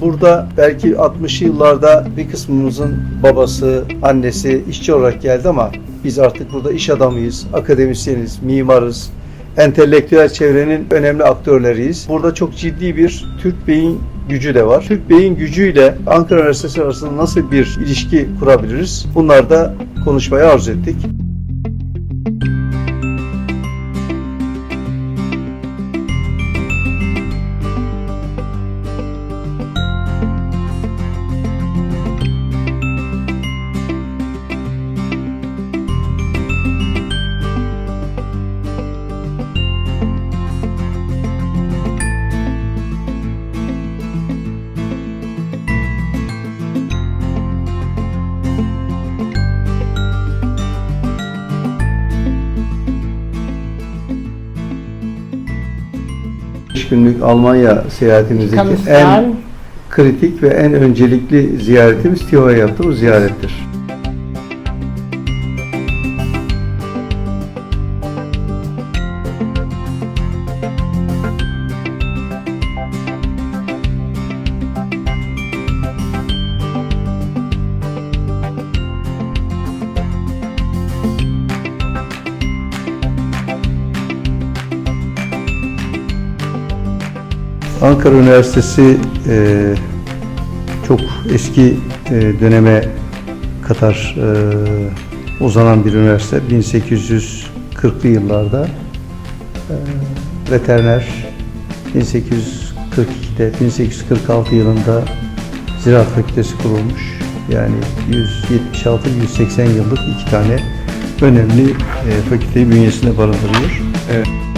Burada belki 60'lı yıllarda bir kısmımızın babası, annesi işçi olarak geldi ama biz artık burada iş adamıyız, akademisyeniz, mimarız, entelektüel çevrenin önemli aktörleriyiz. Burada çok ciddi bir Türk beyin gücü de var. Türk beyin gücüyle Ankara Üniversitesi arasında nasıl bir ilişki kurabiliriz? Bunlar da konuşmayı arzu ettik. Beş günlük Almanya seyahatimizdeki en kritik ve en öncelikli ziyaretimiz TİO'ya yaptığımız ziyarettir. Ankara Üniversitesi e, çok eski e, döneme kadar e, uzanan bir üniversite. 1840'lı yıllarda e, veteriner 1842'de 1846 yılında Ziraat Fakültesi kurulmuş. Yani 176-180 yıllık iki tane önemli e, fakülteyi bünyesinde barındırıyor. Evet.